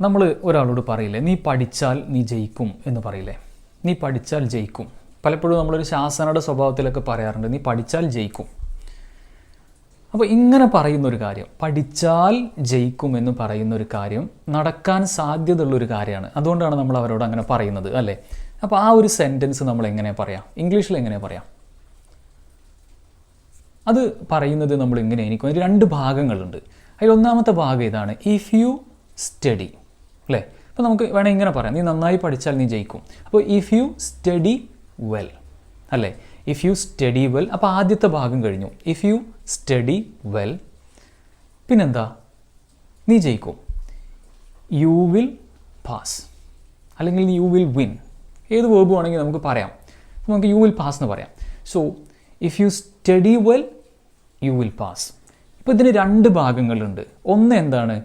നമ്മൾ ഒരാളോട് പറയില്ലേ നീ പഠിച്ചാൽ നീ ജയിക്കും എന്ന് പറയില്ലേ? നീ പഠിച്ചാൽ ജയിക്കും. പലപ്പോഴും നമ്മളൊരു ശാസനയുടെ സ്വഭാവത്തിലൊക്കെ പറയാറുണ്ട് നീ പഠിച്ചാൽ ജയിക്കും. അപ്പോൾ ഇങ്ങനെ പറയുന്ന ഒരു കാര്യം പഠിച്ചാൽ ജയിക്കും എന്ന് പറയുന്ന ഒരു കാര്യം നടക്കാൻ സാധ്യതയുള്ള ഒരു കാര്യമാണ്. അതുകൊണ്ടാണ് നമ്മൾ അവരോട് അങ്ങനെ പറയുന്നത് അല്ലേ? അപ്പോൾ ആ ഒരു സെന്റൻസ് നമ്മൾ എങ്ങനെ പറയാം? ഇംഗ്ലീഷിൽ എങ്ങനെ പറയാം? അത് പറയുന്നത് നമ്മൾ ഇങ്ങനെ എനിക്ക് രണ്ട് ഭാഗങ്ങളുണ്ട്. അതിൽ ഒന്നാമത്തെ ഭാഗം ഇതാണ് ഇഫ് യു സ്റ്റഡി അല്ലേ അപ്പോൾ നമുക്ക് വേണമെങ്കിൽ ഇങ്ങനെ പറയാം. നീ നന്നായി പഠിച്ചാൽ നീ ജയിക്കും. അപ്പോൾ ഇഫ് യു സ്റ്റഡി വെൽ അല്ലേ? ഇഫ് യു സ്റ്റഡി വെൽ അപ്പോൾ ആദ്യത്തെ ഭാഗം കഴിഞ്ഞു. ഇഫ് യു സ്റ്റഡി വെൽ പിന്നെന്താ? നീ ജയിക്കും. യു വിൽ പാസ് അല്ലെങ്കിൽ യു വിൽ വിൻ ഏത് വേർബ് വേണമെങ്കിൽ നമുക്ക് പറയാം. നമുക്ക് യു വിൽ പാസ് എന്ന് പറയാം. So if you study well you will pass ഇപ്പോൾ ഇതിന് രണ്ട് ഭാഗങ്ങളുണ്ട്. ഒന്ന് എന്താണ്?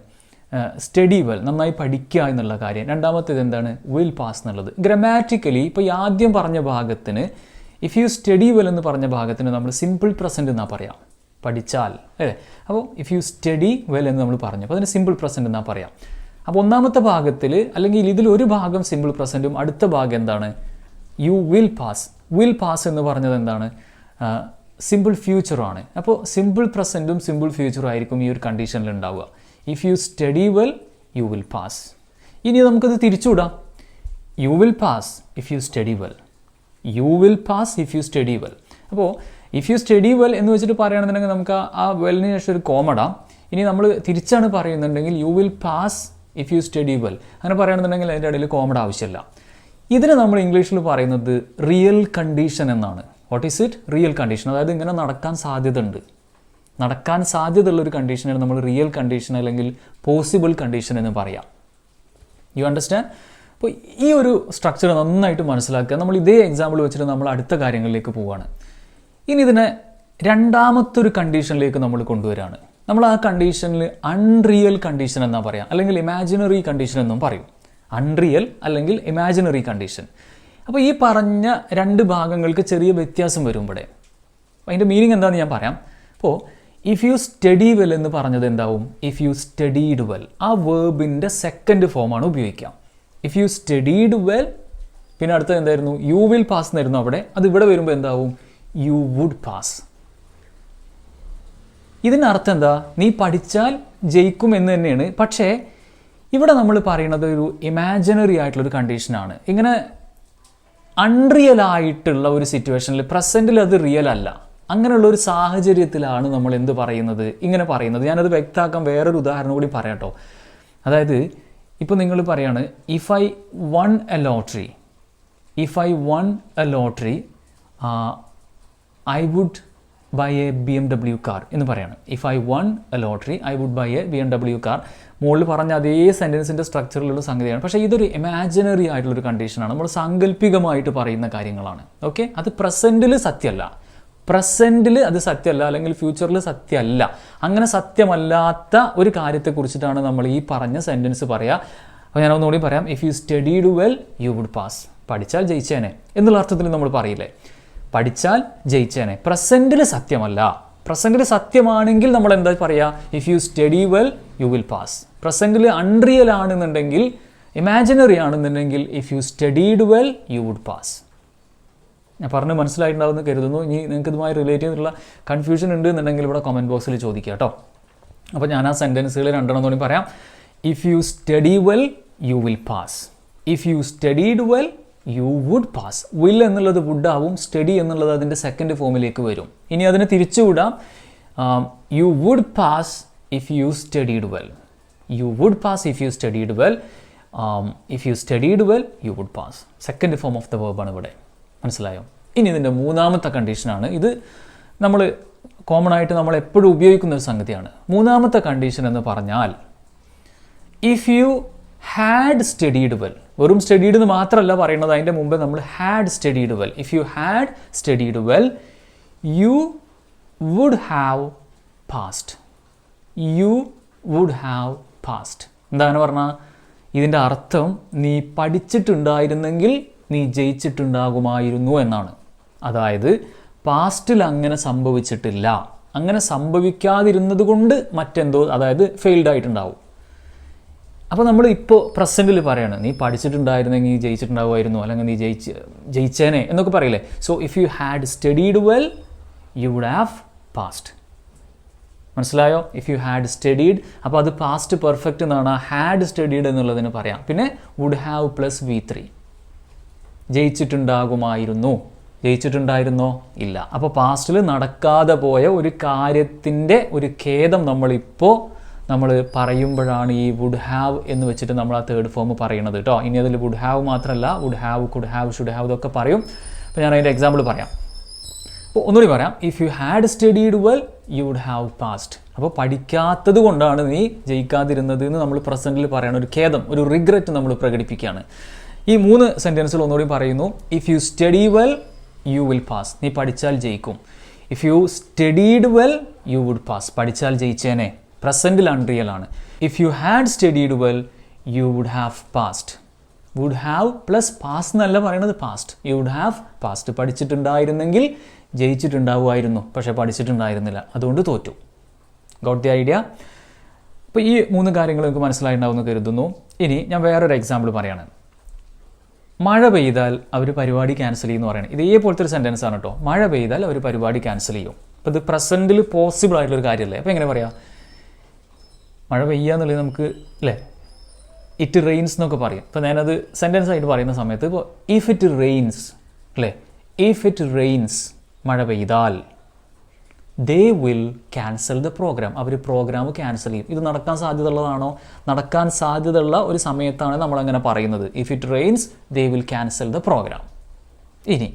സ്റ്റഡി വെൽ നന്നായി പഠിക്കുക എന്നുള്ള കാര്യം. രണ്ടാമത്തേത് എന്താണ്? വിൽ പാസ് എന്നുള്ളത്. ഗ്രമാറ്റിക്കലി ഇപ്പോൾ ഈ ആദ്യം പറഞ്ഞ ഭാഗത്തിന് ഇഫ് യു സ്റ്റഡി വെൽ എന്ന് പറഞ്ഞ ഭാഗത്തിന് നമ്മൾ സിമ്പിൾ പ്രസന്റ് എന്നാ പറയാം. പഠിച്ചാൽ അല്ലേ? അപ്പോൾ ഇഫ് യു സ്റ്റഡി വെൽ എന്ന് നമ്മൾ പറഞ്ഞു. അപ്പോൾ അതിന് സിമ്പിൾ പ്രസന്റ് എന്നാ പറയാം. അപ്പോൾ ഒന്നാമത്തെ ഭാഗത്തിൽ അല്ലെങ്കിൽ ഇതിൽ ഒരു ഭാഗം സിമ്പിൾ പ്രസന്റും അടുത്ത ഭാഗം എന്താണ്? You will pass will pass എന്ന് പറഞ്ഞത് എന്താണ്? സിമ്പിൾ ഫ്യൂച്ചറാണ് അപ്പോൾ സിമ്പിൾ പ്രസന്റും സിമ്പിൾ ഫ്യൂച്ചറും ആയിരിക്കും ഈ ഒരു കണ്ടീഷനിൽ ഉണ്ടാവുക. If you study well you will pass ഇനി നമുക്കത് തിരിച്ചുവിടാം. You will pass if you study well you will pass if you study well അപ്പോൾ ഇഫ് യു സ്റ്റഡി വെൽ എന്ന് വെച്ചിട്ട് പറയുകയാണെന്നുണ്ടെങ്കിൽ നമുക്ക് ആ- വെല്ലിന് ശേഷം ഒരു കോമഡാം ഇനി നമ്മൾ തിരിച്ചാണ് പറയുന്നുണ്ടെങ്കിൽ you will pass if you study well അങ്ങനെ പറയുകയാണെന്നുണ്ടെങ്കിൽ അതിന്റെ ഇടയിൽ കോമഡ് ആവശ്യമില്ല. ഇതിന് നമ്മൾ ഇംഗ്ലീഷിൽ പറയുന്നത് റിയൽ കണ്ടീഷൻ എന്നാണ്. What is it real condition അതായത് ഇങ്ങനെ നടക്കാൻ സാധ്യത ഉണ്ട് നടക്കാൻ സാധ്യതയുള്ളൊരു കണ്ടീഷനാണ് നമ്മൾ റിയൽ കണ്ടീഷൻ അല്ലെങ്കിൽ പോസിബിൾ കണ്ടീഷൻ എന്ന് പറയാം. യു അണ്ടർസ്റ്റാൻഡ് അപ്പോൾ ഈ ഒരു സ്ട്രക്ചർ നന്നായിട്ട് മനസ്സിലാക്കുക. നമ്മൾ ഇതേ എക്സാമ്പിൾ വെച്ചിട്ട് നമ്മൾ അടുത്ത കാര്യങ്ങളിലേക്ക് പോവുകയാണ് ഇനി ഇതിനെ രണ്ടാമത്തെ ഒരു കണ്ടീഷനിലേക്ക് നമ്മൾ കൊണ്ടുവരികയാണ് നമ്മൾ ആ കണ്ടീഷനിൽ അൺറിയൽ കണ്ടീഷൻ എന്നാ പറയാം. അല്ലെങ്കിൽ ഇമാജിനറി കണ്ടീഷൻ എന്നും പറയും. അൺറിയൽ അല്ലെങ്കിൽ ഇമാജിനറി കണ്ടീഷൻ അപ്പോൾ ഈ പറഞ്ഞ രണ്ട് ഭാഗങ്ങൾക്ക് ചെറിയ വ്യത്യാസം വരുമ്പോഴേ അതിന്റെ മീനിങ് എന്താണെന്ന് ഞാൻ പറയാം. അപ്പോൾ ഇഫ് യു സ്റ്റഡി വെൽ എന്ന് പറഞ്ഞത് എന്താവും? ഇഫ് യു സ്റ്റഡീഡ് വെൽ ആ വേർബിന്റെ സെക്കൻഡ് ഫോമാണ് ഉപയോഗിക്കാം ഇഫ് യു സ്റ്റഡീഡ് വെൽ പിന്നെ അടുത്തത് എന്തായിരുന്നു? യു വിൽ പാസ് എന്നായിരുന്നു അവിടെ. അത് ഇവിടെ വരുമ്പോൾ എന്താവും? യു വുഡ് പാസ് ഇതിനർത്ഥം എന്താ? നീ പഠിച്ചാൽ ജയിക്കും എന്ന് തന്നെയാണ്. പക്ഷേ ഇവിടെ നമ്മൾ പറയുന്നത് ഒരു ഇമാജിനറി ആയിട്ടുള്ളൊരു കണ്ടീഷനാണ് ഇങ്ങനെ അൺറിയൽ ആയിട്ടുള്ള ഒരു സിറ്റുവേഷനിൽ പ്രസന്റിൽ അത് റിയൽ അല്ല. അങ്ങനെയുള്ള ഒരു സാഹചര്യത്തിലാണ് നമ്മൾ എന്ത് പറയുന്നത്? ഇങ്ങനെ പറയുന്നത്. ഞാനത് വ്യക്തമാക്കാൻ വേറൊരു ഉദാഹരണം കൂടി പറയാട്ടോ അതായത് ഇപ്പോൾ നിങ്ങൾ പറയാണ് if I won a lottery if I won a lottery I would buy a B M W car എന്ന് പറയാണ്. If I won a lottery I would buy a B M W car മുകളിൽ പറഞ്ഞ അതേ സെന്റൻസിന്റെ സ്ട്രക്ചറിലുള്ള സംഗതിയാണ്. പക്ഷേ ഇതൊരു imaginary ആയിട്ടുള്ളൊരു കണ്ടീഷനാണ് നമ്മൾ സാങ്കല്പികമായിട്ട് പറയുന്ന കാര്യങ്ങളാണ്. ഓക്കെ അത് പ്രസന്റിൽ സത്യമല്ല. പ്രസന്റിൽ അത് സത്യമല്ല അല്ലെങ്കിൽ ഫ്യൂച്ചറിൽ സത്യമല്ല. അങ്ങനെ സത്യമല്ലാത്ത ഒരു കാര്യത്തെക്കുറിച്ചിട്ടാണ് നമ്മൾ ഈ പറഞ്ഞ സെന്റൻസ് പറയുക അപ്പോൾ ഞാൻ ഒന്നുകൂടി പറയാം. If you studied well you would pass പഠിച്ചാൽ ജയിച്ചേനെ. എന്നുള്ള അർത്ഥത്തിൽ നമ്മൾ പറയില്ലേ? പഠിച്ചാൽ ജയിച്ചേനെ. പ്രസന്റിൽ സത്യമല്ല. പ്രസന്റിൽ സത്യമാണെങ്കിൽ നമ്മൾ എന്താ പറയുക if you study well you will pass പ്രസന്റിൽ unreal ആണെന്നുണ്ടെങ്കിൽ ഇമാജിനറി ആണെന്നുണ്ടെങ്കിൽ if you studied well you would pass ഞാൻ പറഞ്ഞ് മനസ്സിലായിട്ടുണ്ടാവുമെന്ന് കരുതുന്നു. ഇനി നിങ്ങൾക്ക് ഇതുമായി റിലേറ്റ് ചെയ്തിട്ടുള്ള കൺഫ്യൂഷൻ ഉണ്ട് എന്നുണ്ടെങ്കിൽ ഇവിടെ കമന്റ് ബോക്സിൽ ചോദിക്കുക കേട്ടോ. അപ്പോൾ ഞാൻ ആ സെന്റൻസുകൾ രണ്ടെണ്ണം കൂടി പറയാം. If you study well you will pass if you studied well you would pass will എന്നുള്ളത് വുഡ് ആവും. സ്റ്റഡി എന്നുള്ളത് അതിന്റെ സെക്കൻഡ് ഫോമിലേക്ക് വരും. ഇനി അതിനെ തിരിച്ചുവിടാം. You would pass if you studied well you would pass if you studied well if you studied well you would pass second form of the വേർബാണ് ഇവിടെ. മനസ്സിലായോ? ഇനി ഇതിന്റെ മൂന്നാമത്തെ കണ്ടീഷനാണ് ഇത് നമ്മൾ കോമൺ ആയിട്ട് നമ്മൾ എപ്പോഴും ഉപയോഗിക്കുന്ന ഒരു സംഗതിയാണ്. മൂന്നാമത്തെ കണ്ടീഷൻ എന്ന് പറഞ്ഞാൽ if you had studied well വെറും സ്റ്റഡീഡ് എന്ന് മാത്രമല്ല പറയുന്നത് അതിന്റെ മുമ്പേ നമ്മൾ had studied well if you had studied well you would have passed you would have passed എന്താണ് പറഞ്ഞാൽ ഇതിന്റെ അർത്ഥം നീ പഠിച്ചിട്ടുണ്ടായിരുന്നെങ്കിൽ നീ ജയിച്ചിട്ടുണ്ടാകുമായിരുന്നു എന്നാണ്. അതായത് പാസ്റ്റിൽ അങ്ങനെ സംഭവിച്ചിട്ടില്ല. അങ്ങനെ സംഭവിക്കാതിരുന്നത് കൊണ്ട് മറ്റെന്തോ അതായത് ഫെയിൽഡ് ആയിട്ടുണ്ടാവും. അപ്പോൾ നമ്മൾ ഇപ്പോൾ പ്രസന്റിൽ പറയാണ് നീ പഠിച്ചിട്ടുണ്ടായിരുന്നെങ്കിൽ നീ ജയിച്ചിട്ടുണ്ടാവുമായിരുന്നു അല്ലെങ്കിൽ നീ ജയിച്ച് ജയിച്ചേനെ എന്നൊക്കെ പറയില്ലേ? So if you had studied well you would have passed മനസ്സിലായോ? ഇഫ് യു ഹാഡ് സ്റ്റഡീഡ് അപ്പോൾ അത് പാസ്റ്റ് പെർഫെക്റ്റ് എന്നാണ്. ഹാഡ് സ്റ്റഡീഡ് എന്നുള്ളതിന് പറയാം. പിന്നെ would have plus V three ജയിച്ചിട്ടുണ്ടാകുമായിരുന്നു. ജയിച്ചിട്ടുണ്ടായിരുന്നോ? ഇല്ല. അപ്പോൾ പാസ്റ്റിൽ നടക്കാതെ പോയ ഒരു കാര്യത്തിന്റെ ഒരു ഖേദം നമ്മളിപ്പോൾ നമ്മൾ പറയുമ്പോഴാണ് ഈ വുഡ് ഹാവ് എന്ന് വെച്ചിട്ട് നമ്മൾ ആ തേർഡ് ഫോം പറയുന്നത് കേട്ടോ ഇനി അതിൽ വുഡ് ഹാവ് മാത്രമല്ല would have could have should have ഇതൊക്കെ പറയും. അപ്പോൾ ഞാൻ അതിന്റെ എക്സാമ്പിൾ പറയാം. അപ്പോൾ ഒന്നുകൂടി പറയാം. If you had studied well you would have passed അപ്പോൾ പഠിക്കാത്തത് കൊണ്ടാണ് നീ ജയിക്കാതിരുന്നത് എന്ന് നമ്മൾ പ്രസന്റിൽ പറയണ ഒരു ഖേദം ഒരു റിഗ്രറ്റ് നമ്മൾ പ്രകടിപ്പിക്കുകയാണ് ഈ മൂന്ന് സെന്റൻസുകൾ ഒന്നുകൂടി പറയുന്നു if you study well you will pass നീ പഠിച്ചാൽ ജയിക്കും. If you studied well you would pass പഠിച്ചാൽ ജയിച്ചേനെ. പ്രസന്റിൽ അൺറിയൽ ആണ്. If you had studied well you would have passed would have plus pass എന്നല്ല പറയുന്നത് passed you would have passed പഠിച്ചിട്ടുണ്ടായിരുന്നെങ്കിൽ ജയിച്ചിട്ടുണ്ടാവുമായിരുന്നു. പക്ഷേ പഠിച്ചിട്ടുണ്ടായിരുന്നില്ല. അതുകൊണ്ട് തോറ്റു. ഗോട്ട് ദി ഐഡിയ അപ്പോൾ ഈ മൂന്ന് കാര്യങ്ങൾ നിങ്ങൾക്ക് മനസ്സിലായിട്ടുണ്ടാവുമെന്ന് കരുതുന്നു. ഇനി ഞാൻ വേറൊരു എക്സാമ്പിൾ പറയാണ്. മഴ പെയ്താൽ അവർ പരിപാടി ക്യാൻസൽ ചെയ്യുമെന്ന് പറയണം. ഇതേപോലത്തെ ഒരു സെന്റൻസ് ആണ് കേട്ടോ മഴ പെയ്താൽ അവർ പരിപാടി ക്യാൻസൽ ചെയ്യും. അപ്പോൾ ഇത് പ്രസന്റിൽ പോസിബിൾ ആയിട്ടുള്ള ഒരു കാര്യമല്ലേ? അപ്പോൾ എങ്ങനെ പറയാം? മഴ പെയ്യുക എന്നുള്ളത് നമുക്ക് അല്ലേ ഇറ്റ് റെയിൻസ് എന്നൊക്കെ പറയും. അപ്പോൾ ഞാനത് സെന്റൻസ് ആയിട്ട് പറയുന്ന സമയത്ത് ഇപ്പോൾ ഇഫ് ഇറ്റ് റെയിൻസ് അല്ലേ ഇഫ് ഇറ്റ് റെയിൻസ് മഴ പെയ്താൽ they will cancel the program our programme cancel ചെയ്യും. ഇത് നടക്കാൻ സാധ്യതയുള്ളതാണോ? നടക്കാൻ സാധ്യതയുള്ള ഒരു സമയത്താണ് നമ്മളങ്ങനെ പറയുന്നത്. If it rains they will cancel the program ഇനി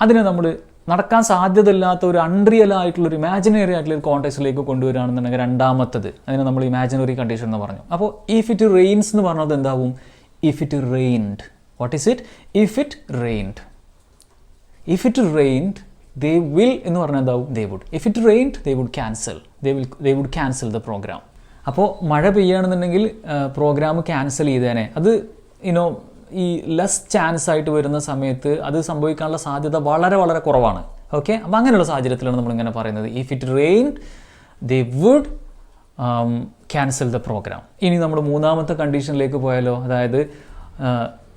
അതിനെ നമ്മൾ നടക്കാൻ സാധ്യതയില്ലാത്ത ഒരു അൺറിയൽ ആയിട്ടുള്ള ഒരു ഇമാജിനറി ആയിട്ടുള്ള ഒരു കോൺടാക്സിലേക്ക് കൊണ്ടുവരികയാണെന്നുണ്ടെങ്കിൽ രണ്ടാമത്തത് അതിനെ നമ്മൾ ഇമാജിനറി കണ്ടീഷൻ എന്ന് പറഞ്ഞു. അപ്പോൾ ഇഫ് ഇറ്റ് റെയിൻസ് എന്ന് പറഞ്ഞത് എന്താവും? If it rained what is it if it rained if it rained they will എന്ന് പറഞ്ഞാൽ എന്താവും? They would if it rained they would cancel they will they would cancel the program അപ്പോൾ മഴ പെയ്യുകയാണെന്നുണ്ടെങ്കിൽ programme cancel ചെയ്തേനെ. അത് you know ഈ less chance ആയിട്ട് വരുന്ന സമയത്ത് അത് സംഭവിക്കാനുള്ള സാധ്യത വളരെ വളരെ കുറവാണ്. ഓക്കെ അപ്പോൾ അങ്ങനെയുള്ള സാഹചര്യത്തിലാണ് നമ്മളിങ്ങനെ പറയുന്നത്. If it rain they would cancel the program ഇനി നമ്മൾ മൂന്നാമത്തെ കണ്ടീഷനിലേക്ക് പോയാലോ? അതായത്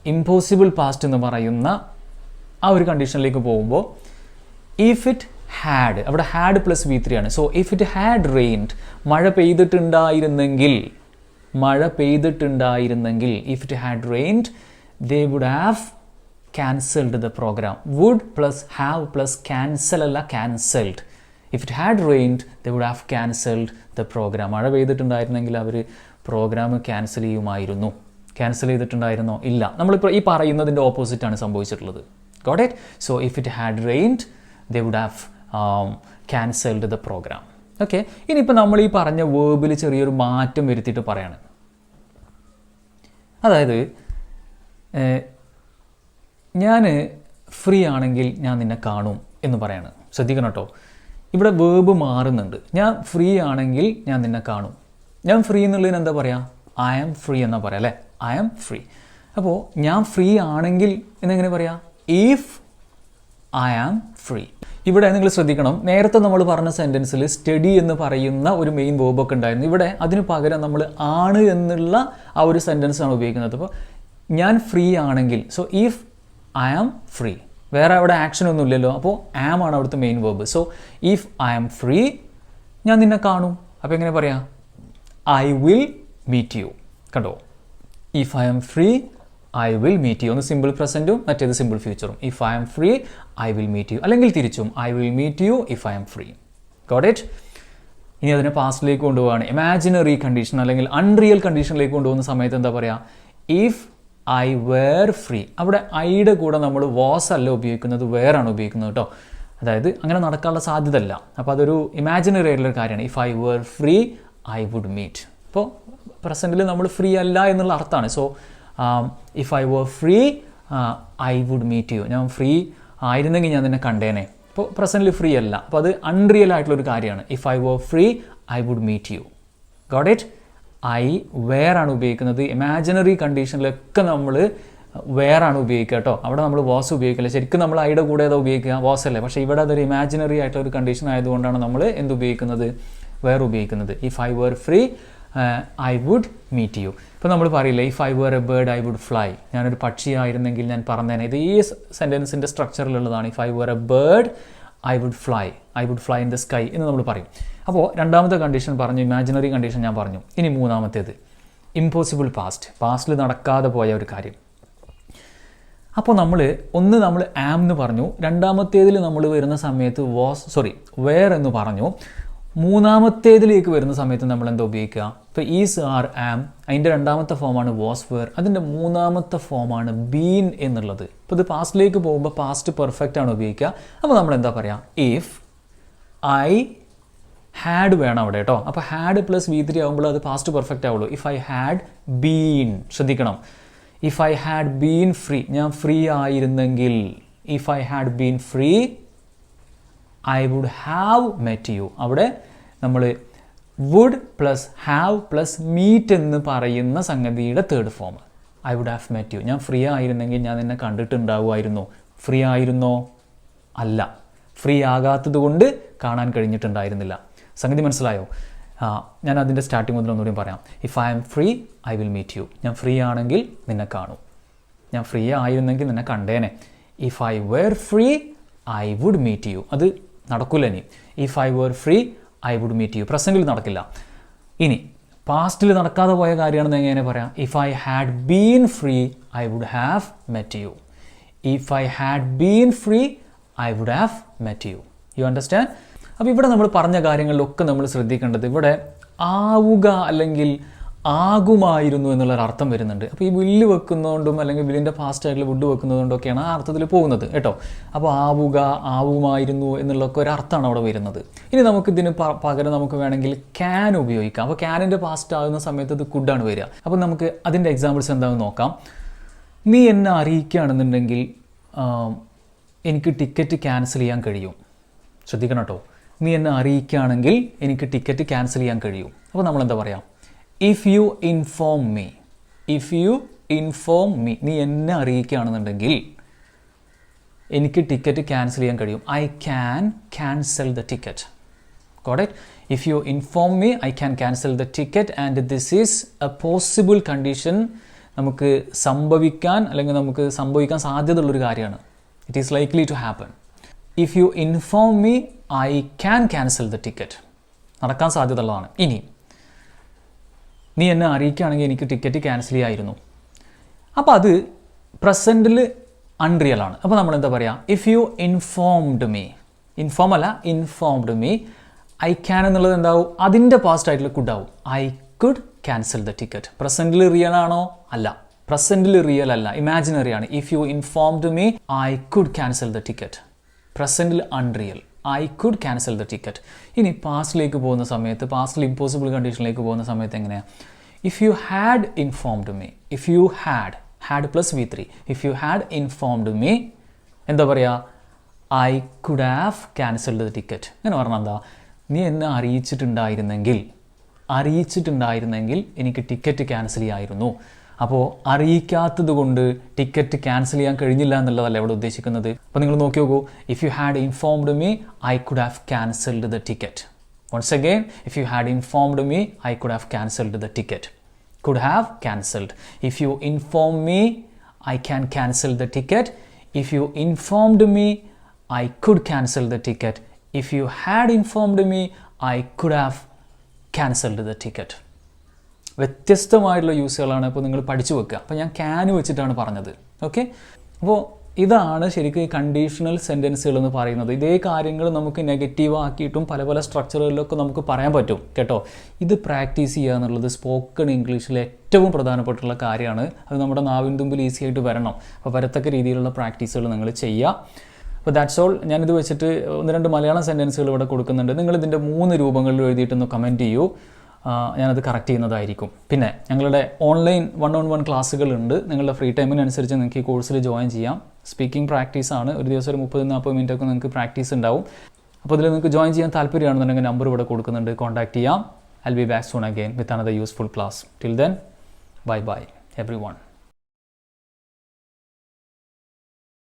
ഇമ്പോസിബിൾ പാസ്റ്റ് എന്ന് പറയുന്ന ആ ഒരു കണ്ടീഷനിലേക്ക് പോകുമ്പോൾ ഇഫ് ഇറ്റ് ഹാഡ് അവിടെ ഹാഡ് പ്ലസ് വി ത്രീ ആണ്. So if it had rained മഴ പെയ്തിട്ടുണ്ടായിരുന്നെങ്കിൽ മഴ പെയ്തിട്ടുണ്ടായിരുന്നെങ്കിൽ if it had rained they would have cancelled the program would plus have plus cancel അല്ല cancelled if it had rained they would have cancelled the program മഴ പെയ്തിട്ടുണ്ടായിരുന്നെങ്കിൽ അവർ programme cancel ചെയ്യുമായിരുന്നു. Cancel ചെയ്തിട്ടുണ്ടായിരുന്നോ? ഇല്ല. നമ്മളിപ്പോൾ ഈ പറയുന്നതിന്റെ ഓപ്പോസിറ്റാണ് സംഭവിച്ചിട്ടുള്ളത്. Got it so if it had rained they would have cancelled the program okay ഇനിയിപ്പോൾ നമ്മൾ ഈ പറഞ്ഞ വേർബിൽ ചെറിയൊരു മാറ്റം വരുത്തിയിട്ട് പറയാണ്. അതായത് ഞാൻ ഫ്രീ ആണെങ്കിൽ ഞാൻ നിന്നെ കാണും എന്ന് പറയാണ്. ശ്രദ്ധിക്കണം കേട്ടോ ഇവിടെ വേബ് മാറുന്നുണ്ട്. ഞാൻ ഫ്രീ ആണെങ്കിൽ ഞാൻ നിന്നെ കാണും. ഞാൻ ഫ്രീ എന്നുള്ളതിന് എന്താ പറയുക ഐ ആം ഫ്രീ എന്നാ പറയാം അല്ലേ? ഐ ആം ഫ്രീ അപ്പോൾ ഞാൻ ഫ്രീ ആണെങ്കിൽ എന്നെങ്ങനെ പറയാം? ഇഫ് ഐ ആം ഫ്രീ ഇവിടെ നിങ്ങൾ ശ്രദ്ധിക്കണം. നേരത്തെ നമ്മൾ പറഞ്ഞ സെന്റൻസിൽ സ്റ്റഡി എന്ന് പറയുന്ന ഒരു മെയിൻ വേബൊക്കെ ഉണ്ടായിരുന്നു. ഇവിടെ അതിന് പകരം നമ്മൾ ആണ് എന്നുള്ള ആ ഒരു സെന്റൻസ് ആണ് ഉപയോഗിക്കുന്നത്. അപ്പോൾ ഞാൻ ഫ്രീ ആണെങ്കിൽ so if I am free വേറെ അവിടെ ആക്ഷൻ ഒന്നും ഇല്ലല്ലോ. അപ്പോൾ ആം ആണ് അവിടുത്തെ main verb so if I am free ഞാൻ നിന്നെ കാണും. അപ്പോൾ എങ്ങനെ പറയാം? ഐ വിൽ മീറ്റ് യു കണ്ടോ? If I am free I will meet you ഒന്ന് സിമ്പിൾ പ്രസന്റും മറ്റേത് simple ഫ്യൂച്ചറും if I am free I will meet you അല്ലെങ്കിൽ തിരിച്ചും I will meet you if I am free got ഇനി അതിനെ പാസ്റ്റിലേക്ക് കൊണ്ടുപോവാണ്. ഇമാജിനറി കണ്ടീഷൻ അല്ലെങ്കിൽ അൺറിയൽ കണ്ടീഷനിലേക്ക് കൊണ്ടുപോകുന്ന സമയത്ത് എന്താ പറയുക ഇഫ് ഐ വേർ ഫ്രീ അവിടെ ഐയുടെ കൂടെ നമ്മൾ വാസ് അല്ല ഉപയോഗിക്കുന്നത് വേറാണ് ഉപയോഗിക്കുന്നത് കേട്ടോ അതായത് അങ്ങനെ നടക്കാനുള്ള സാധ്യത അല്ല അപ്പോൾ അതൊരു ഇമാജിനറി ആയിട്ടുള്ള കാര്യമാണ്. If I were free I would meet അപ്പോൾ പ്രസന്റിൽ നമ്മൾ ഫ്രീ അല്ല എന്നുള്ള അർത്ഥമാണ്. So if I were free I would meet you ഞാൻ ഫ്രീ ആയിരുന്നെങ്കിൽ ഞാൻ നിന്നെ കണ്ടേനെ. ഇപ്പോൾ പ്രസന്റിൽ ഫ്രീ അല്ല. അപ്പോൾ അത് അൺറിയൽ ആയിട്ടുള്ളൊരു കാര്യമാണ്. If I were free I would meet you got it I വേറാണ് ഉപയോഗിക്കുന്നത്? ഇമാജിനറി കണ്ടീഷനിലൊക്കെ നമ്മൾ വേറാണ് ഉപയോഗിക്കുക കേട്ടോ അവിടെ നമ്മൾ വാസ് ഉപയോഗിക്കില്ല. ശരിക്കും നമ്മൾ ഐയുടെ കൂടെ ഏതാ ഉപയോഗിക്കുക? വാസ് അല്ലേ. പക്ഷേ ഇവിടെ അതൊരു ഇമാജിനറി ആയിട്ടുള്ള ഒരു കണ്ടീഷൻ ആയതുകൊണ്ടാണ് നമ്മൾ എന്ത് ഉപയോഗിക്കുന്നത്? വേർ ഉപയോഗിക്കുന്നത്? If I were free I would meet you ഇപ്പോൾ നമ്മൾ പറയില്ല if I were a bird I would fly ഞാനൊരു പക്ഷിയായിരുന്നെങ്കിൽ ഞാൻ പറഞ്ഞേനെ. ഇത് ഈ സെന്റൻസിന്റെ സ്ട്രക്ചറിലുള്ളതാണ് if I were a bird I would fly I would fly in the sky എന്ന് നമ്മൾ പറയും. അപ്പോൾ രണ്ടാമത്തെ കണ്ടീഷൻ പറഞ്ഞു ഇമാജിനറി കണ്ടീഷൻ ഞാൻ പറഞ്ഞു. ഇനി മൂന്നാമത്തേത്. ഇമ്പോസിബിൾ പാസ്റ്റ് പാസ്റ്റിൽ നടക്കാതെ പോയ ഒരു കാര്യം. അപ്പോൾ നമ്മൾ ഒന്ന് നമ്മൾ ആം എന്ന് പറഞ്ഞു. രണ്ടാമത്തേതിൽ നമ്മൾ വരുന്ന സമയത്ത് വാസ് സോറി വേർ എന്ന് പറഞ്ഞു. മൂന്നാമത്തേതിലേക്ക് വരുന്ന സമയത്ത് നമ്മൾ എന്താ ഉപയോഗിക്കുക? ഇപ്പോൾ ഈസ് ആർ ആം അതിന്റെ രണ്ടാമത്തെ ഫോമാണ് വാസ് വേർ അതിന്റെ മൂന്നാമത്തെ ഫോമാണ് ബീൻ എന്നുള്ളത്. ഇപ്പോൾ ഇത് പാസ്റ്റിലേക്ക് പോകുമ്പോൾ പാസ്റ്റ് പെർഫെക്റ്റ് ആണ് ഉപയോഗിക്കുക. അപ്പോൾ നമ്മൾ എന്താ പറയുക ഇഫ് ഐ ഹാഡ് വേണം അവിടെ കേട്ടോ അപ്പോൾ ഹാഡ് പ്ലസ് വി ത്രീ ആകുമ്പോൾ അത് പാസ്റ്റ് പെർഫെക്റ്റ് ആവുള്ളൂ. ഇഫ് ഐ ഹാഡ് ബീൻ ശ്രദ്ധിക്കണം. If I had been free ഞാൻ ഫ്രീ ആയിരുന്നെങ്കിൽ if I had been free I would have met you അവിടെ നമ്മൾ would plus have plus meet എന്ന് പറയുന്ന സംഗതിയുടെ third form I would have met you ഞാൻ free ആയിരുന്നെങ്കിൽ ഞാൻ നിന്നെ കണ്ടിട്ടുണ്ടാവുമായിരുന്നു. ഫ്രീ ആയിരുന്നോ? അല്ല. ഫ്രീ ആകാത്തത് കൊണ്ട് കാണാൻ കഴിഞ്ഞിട്ടുണ്ടായിരുന്നില്ല. സംഗതി മനസ്സിലായോ? ഞാൻ അതിന്റെ സ്റ്റാർട്ടിങ് മുതൽ ഒന്നുകൂടി പറയാം. If I am free I will meet you ഞാൻ ഫ്രീ ആണെങ്കിൽ നിന്നെ കാണും. ഞാൻ ഫ്രീ ആയിരുന്നെങ്കിൽ നിന്നെ കണ്ടേനെ. If I were free I would meet you അത് നടക്കില്ല ഇനി if I were free I would meet you പ്രസന്റിൽ നടക്കില്ല. ഇനി പാസ്റ്റിൽ നടക്കാതെ പോയ കാര്യമാണെന്ന് എങ്ങനെ പറയാം? If I had been free I would have met you if I had been free I would have met you you understand അപ്പോൾ ഇവിടെ നമ്മൾ പറഞ്ഞ കാര്യങ്ങളിലൊക്കെ നമ്മൾ ശ്രദ്ധിക്കേണ്ടത് ഇവിടെ ആവുക അല്ലെങ്കിൽ ആകുമായിരുന്നു എന്നുള്ളൊരു അർത്ഥം വരുന്നുണ്ട്. അപ്പോൾ ഈ വില്ല് വെക്കുന്നതുകൊണ്ടും അല്ലെങ്കിൽ വില്ലിന്റെ ഫാസ്റ്റ് ആയിട്ടുള്ള വുഡ് വെക്കുന്നതുകൊണ്ടൊക്കെയാണ് ആ അർത്ഥത്തിൽ പോകുന്നത് കേട്ടോ. അപ്പോൾ ആവുക ആവുമായിരുന്നു എന്നുള്ളൊക്കെ ഒരു അർത്ഥമാണ് അവിടെ വരുന്നത്. ഇനി നമുക്ക് ഇതിന് പകരം നമുക്ക് വേണമെങ്കിൽ ക്യാൻ ഉപയോഗിക്കാം. അപ്പോൾ ക്യാനിന്റെ ഫാസ്റ്റ് ആകുന്ന സമയത്ത് ഇത് കുഡാണ് വരിക. അപ്പോൾ നമുക്ക് അതിന്റെ എക്സാമ്പിൾസ് എന്താണെന്ന് നോക്കാം. നീ എന്നെ അറിയിക്കുകയാണെന്നുണ്ടെങ്കിൽ എനിക്ക് ടിക്കറ്റ് ക്യാൻസൽ ചെയ്യാൻ കഴിയും. ശ്രദ്ധിക്കണം കേട്ടോ. നീ എന്നെ അറിയിക്കുകയാണെങ്കിൽ എനിക്ക് ടിക്കറ്റ് ക്യാൻസൽ ചെയ്യാൻ കഴിയും. അപ്പോൾ നമ്മൾ എന്താ പറയാം? If you inform me if you inform me നീ എന്നെ അറിയിക്കുകയാണെന്നുണ്ടെങ്കിൽ എനിക്ക് ടിക്കറ്റ് ക്യാൻസൽ ചെയ്യാൻ കഴിയും. I can cancel the ticket Got if you inform me I can cancel the ticket and this is a possible condition നമുക്ക് സംഭവിക്കാൻ അല്ലെങ്കിൽ നമുക്ക് സംഭവിക്കാൻ സാധ്യതയുള്ളൊരു കാര്യമാണ്. It is likely to happen if you inform me I can cancel the ticket നടക്കാൻ സാധ്യതയുള്ളതാണ്. ഇനി നീ എന്നെ അറിയിക്കുകയാണെങ്കിൽ എനിക്ക് ടിക്കറ്റ് ക്യാൻസൽ ചെയ്യായിരുന്നു. അപ്പോൾ അത് പ്രസന്റിൽ അൺറിയൽ ആണ്. അപ്പോൾ നമ്മൾ എന്താ പറയുക if you informed me inform അല്ല ഇൻഫോംഡ് മീ ഐ ക്യാൻ എന്നുള്ളത് എന്താവും? അതിന്റെ പാസ്റ്റ് ആയിട്ടുള്ള ആവും. I could cancel the ticket പ്രസന്റിൽ real ആണോ? അല്ല. പ്രസന്റിൽ റിയൽ അല്ല. ഇമാജിനറി ആണ്. If you informed me I could cancel the ticket പ്രസന്റിൽ unreal I could cancel the ticket ഇനി പാസ്റ്റിലേക്ക് പോകുന്ന സമയത്ത് പാസ്റ്റിൽ ഇമ്പോസിബിൾ കണ്ടീഷനിലേക്ക് പോകുന്ന സമയത്ത് എങ്ങനെയാണ് if you had informed me if you had had plus V three if you had informed me എന്താ പറയുക I could have cancelled the ticket എന്ന് പറഞ്ഞാൽ എന്താ? നീ എന്നെ അറിയിച്ചിട്ടുണ്ടായിരുന്നെങ്കിൽ അറിയിച്ചിട്ടുണ്ടായിരുന്നെങ്കിൽ എനിക്ക് ടിക്കറ്റ് ക്യാൻസൽ ചെയ്യായിരുന്നു. അപ്പോൾ അറിയിക്കാത്തത് കൊണ്ട് ടിക്കറ്റ് ക്യാൻസൽ ചെയ്യാൻ കഴിഞ്ഞില്ല എന്നുള്ളതല്ല ഇവിടെ ഉദ്ദേശിക്കുന്നത് അപ്പോൾ നിങ്ങൾ നോക്കി നോക്കൂ if you had informed me I could have cancelled the ticket once again if you had informed me I could have cancelled the ticket could have cancelled. If you inform me, I can cancel the ticket. If you informed me, I could cancel the ticket. If you had informed me, I could have cancelled the ticket. വ്യത്യസ്തമായിട്ടുള്ള യൂസുകളാണ് ഇപ്പോൾ നിങ്ങൾ പഠിച്ചു വെക്കുക. അപ്പോൾ ഞാൻ can വെച്ചിട്ടാണ് പറഞ്ഞത്. ഓക്കെ അപ്പോൾ ഇതാണ് ശരിക്കും ഈ കണ്ടീഷണൽ സെന്റൻസുകൾ എന്ന് പറയുന്നത്. ഇതേ കാര്യങ്ങൾ നമുക്ക് നെഗറ്റീവ് ആക്കിയിട്ടും പല പല സ്ട്രക്ചറുകളിലൊക്കെ നമുക്ക് പറയാൻ പറ്റും. കേട്ടോ? ഇത് പ്രാക്ടീസ് ചെയ്യുക എന്നുള്ളത് സ്പോക്കൺ ഇംഗ്ലീഷിലെ ഏറ്റവും പ്രധാനപ്പെട്ടുള്ള കാര്യമാണ്. അത് നമ്മുടെ നാവിൻ തുമ്പിൽ ഈസി ആയിട്ട് വരണം. അപ്പോൾ വരത്തക്ക രീതിയിലുള്ള പ്രാക്ടീസുകൾ നിങ്ങൾ ചെയ്യുക. അപ്പോൾ ദാറ്റ്സ് ഓൾ ഞാനിത് വെച്ചിട്ട് ഒന്ന് രണ്ട് മലയാളം സെന്റൻസുകൾ ഇവിടെ കൊടുക്കുന്നുണ്ട്. നിങ്ങൾ ഇതിന്റെ മൂന്ന് രൂപങ്ങളിൽ എഴുതിയിട്ടൊന്ന് കമന്റ് ചെയ്യൂ. ഞാനത് കറക്റ്റ് ചെയ്യുന്നതായിരിക്കും. പിന്നെ ഞങ്ങളുടെ ഓൺലൈൻ വൺ ഓൺ വൺ ക്ലാസ്സുകളുണ്ട്. നിങ്ങളുടെ ഫ്രീ ടൈമിനനുസരിച്ച് നിങ്ങൾക്ക് ഈ കോഴ്സിൽ ജോയിൻ ചെയ്യാം. സ്പീക്കിംഗ് പ്രാക്ടീസ് ആണ്. ഒരു ദിവസം ഒരു മുപ്പത് നാൽപ്പത് മിനിറ്റ് ഒക്കെ നിങ്ങൾക്ക് പ്രാക്ടീസ് ഉണ്ടാവും. അപ്പോൾ ഇതിൽ നിങ്ങൾക്ക് ജോയിൻ ചെയ്യാൻ താല്പര്യമാണെന്നുണ്ടെങ്കിൽ നമ്പർ ഇവിടെ കൊടുക്കുന്നുണ്ട്. കോൺടാക്ട് ചെയ്യാം. I be back soon again with another useful class till then bye bye everyone